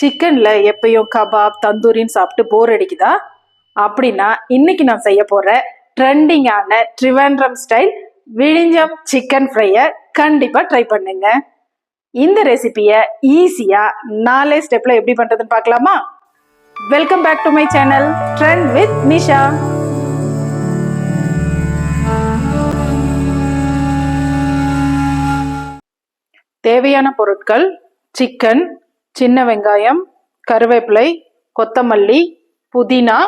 சிக்கனில் எப்பயும் கபாப் தந்தூரின்னு சாப்பிட்டு போர் அடிக்குதா? அப்படின்னா இன்னைக்கு நான் செய்ய போகிற ட்ரெண்டிங்கான ட்ரிவாண்ட்ரம் ஸ்டைல் விழிஞ்சம் சிக்கன் ஃப்ரையை கண்டிப்பாக ட்ரை பண்ணுங்க. இந்த ரெசிபியை ஈஸியாக நாலே ஸ்டெப்பில் எப்படி பண்ணுறதுன்னு பார்க்கலாமா? Welcome back to my channel trend with Nisha தேவையான பொருட்கள் சிக்கன் சின்ன வெங்காயம் கருவேப்பிலை கொத்தமல்லி புதினா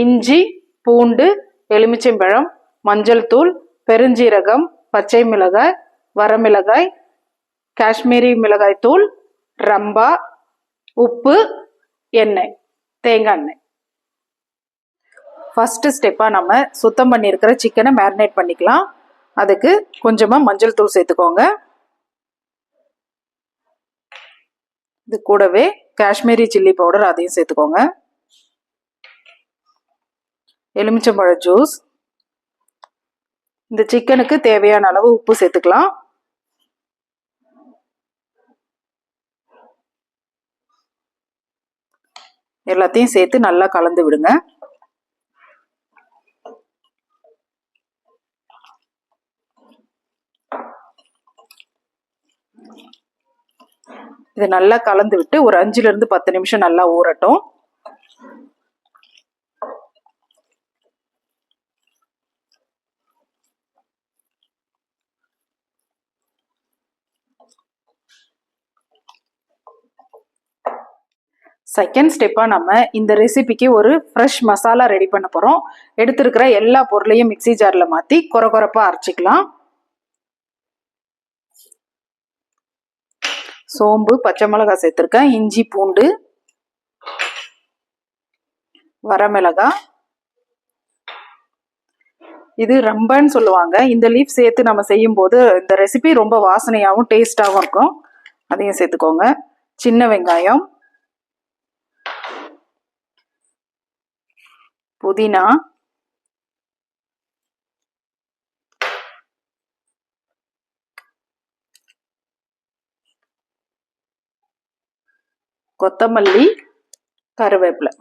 இஞ்சி பூண்டு எலுமிச்சம்பழம் மஞ்சள் தூள் பெருஞ்சீரகம் பச்சை மிளகாய் வரமிளகாய் காஷ்மீரி மிளகாய் தூள் ரம்பா உப்பு எண்ணெய் தேங்காய் எண்ணெய். ஃபஸ்ட்டு ஸ்டெப்பாக நம்ம சுத்தம் பண்ணியிருக்கிற சிக்கனை மேரினேட் பண்ணிக்கலாம். அதுக்கு கொஞ்சமாக மஞ்சள் தூள் சேர்த்துக்கோங்க. இது கூடவே காஷ்மீரி சில்லி பவுடர் அதையும் சேர்த்துக்கோங்க. எலுமிச்சம்பழ ஜூஸ். இந்த சிக்கனுக்கு தேவையான அளவு உப்பு சேர்த்துக்கலாம். எல்லாத்தையும் சேர்த்து நல்லா கலந்து விடுங்க. இதை நல்லா கலந்து விட்டு ஒரு அஞ்சுல இருந்து பத்து நிமிஷம் நல்லா ஊறட்டும். செகண்ட் ஸ்டெப்பாக நம்ம இந்த ரெசிபிக்கு ஒரு ஃப்ரெஷ் மசாலா ரெடி பண்ண போகிறோம் எடுத்திருக்கிற எல்லா பொருளையும் மிக்சி ஜாரில் மாற்றி கொர கொரப்பாக அரைச்சிக்கலாம். சோம்பு பச்சை மிளகாய் சேர்த்துருக்கேன். இஞ்சி பூண்டு வரமிளகாய் இது ரம்பன்னு சொல்லுவாங்க. இந்த லீஃப் சேர்த்து நம்ம செய்யும்போது இந்த ரெசிபி ரொம்ப வாசனையாகவும் டேஸ்டாகவும் இருக்கும். அதையும் சேர்த்துக்கோங்க. சின்ன வெங்காயம். புதினா. கொத்தமல்லி கருவேப்பிலை.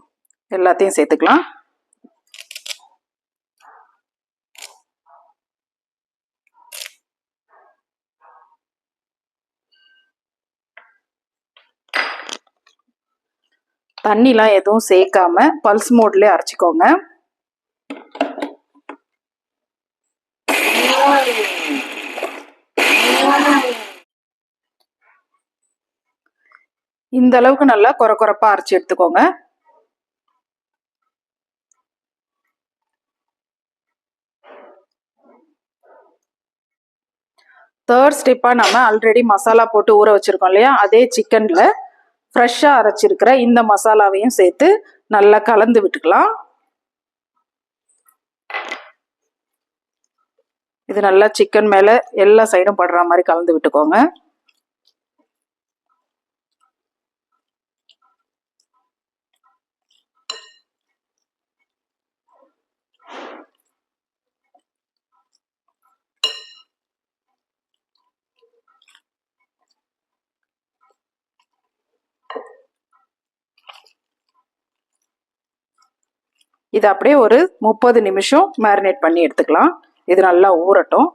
எல்லாத்தையும் சேர்த்துக்கலாம். தண்ணிலாம் எதுவும் சேர்க்காம பல்ஸ் மோட்லேயே அரைச்சிக்கோங்க. இந்த அளவுக்கு நல்லா கொர கொரப்பா அரைச்சி எடுத்துக்கோங்க. தேர்ட் ஸ்டெப்பாக நம்ம ஆல்ரெடி மசாலா போட்டு ஊற வச்சுருக்கோம் இல்லையா? அதே சிக்கனில் ஃப்ரெஷ்ஷாக அரைச்சிருக்கிற இந்த மசாலாவையும் சேர்த்து நல்லா கலந்து விட்டுக்கலாம். இது நல்லா சிக்கன் மேலே எல்லா சைடும் படுற மாதிரி கலந்து விட்டுக்கோங்க. இது அப்படியே ஒரு முப்பது நிமிஷம் மேரினேட் பண்ணி எடுத்துக்கலாம். இது நல்லா ஊறட்டும்.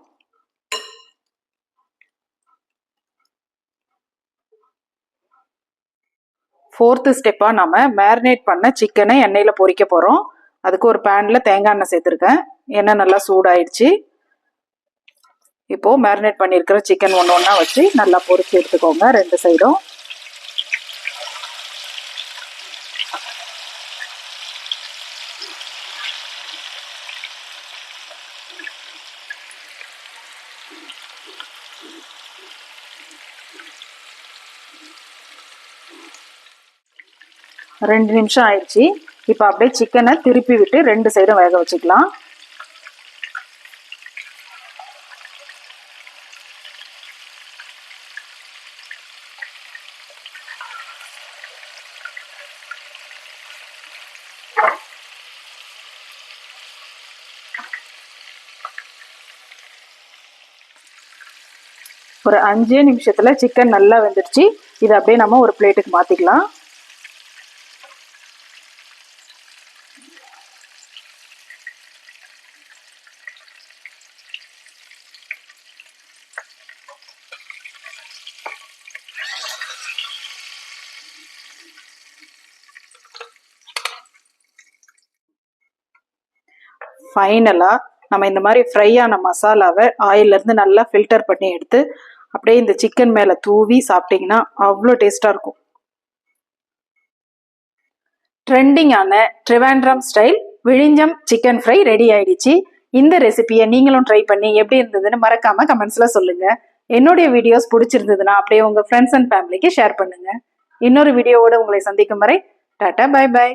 ஃபோர்த்து ஸ்டெப்பாக நம்ம மேரினேட் பண்ண சிக்கனை எண்ணெயில் பொரிக்க போகிறோம் அதுக்கு ஒரு பேனில் தேங்காய் எண்ணெய் சேர்த்துருக்கேன். எண்ணெய் நல்லா சூடாயிடுச்சு. இப்போது மேரினேட் பண்ணியிருக்கிற சிக்கன் ஒன்று ஒன்றா வச்சு நல்லா பொரிச்சு எடுத்துக்கோங்க ரெண்டு சைடும் ரெண்டு நிமிஷம் ஆயிடுச்சு. இப்போ அப்படியே சிக்கனை திருப்பி விட்டு ரெண்டு சைடும் வேக வச்சுக்கலாம். ஒரு அஞ்சே நிமிஷத்தில் சிக்கன் நல்லா வெந்துடுச்சு. இதை அப்படியே நம்ம ஒரு பிளேட்டுக்கு மாற்றிக்கலாம் ஃபைனலாக நம்ம இந்த மாதிரி ஃப்ரை ஆன மசாலாவை ஆயிலேருந்து நல்லா ஃபில்டர் பண்ணி எடுத்து அப்படியே இந்த சிக்கன் மேலே தூவி சாப்பிட்டிங்கன்னா அவ்வளோ டேஸ்ட்டாக இருக்கும். ட்ரெண்டிங்கான Trivandrum style Vizhinjam chicken fry ready ஆயிடுச்சு. இந்த ரெசிபியை நீங்களும் ட்ரை பண்ணி எப்படி இருந்ததுன்னு மறக்காம கமெண்ட்ஸில் சொல்லுங்கள் என்னுடைய வீடியோஸ் பிடிச்சிருந்ததுன்னா அப்படியே உங்கள் ஃப்ரெண்ட்ஸ் அண்ட் ஃபேமிலிக்கு ஷேர் பண்ணுங்கள் இன்னொரு வீடியோவோட உங்களை சந்திக்கும் வரை டாட்டா பை பை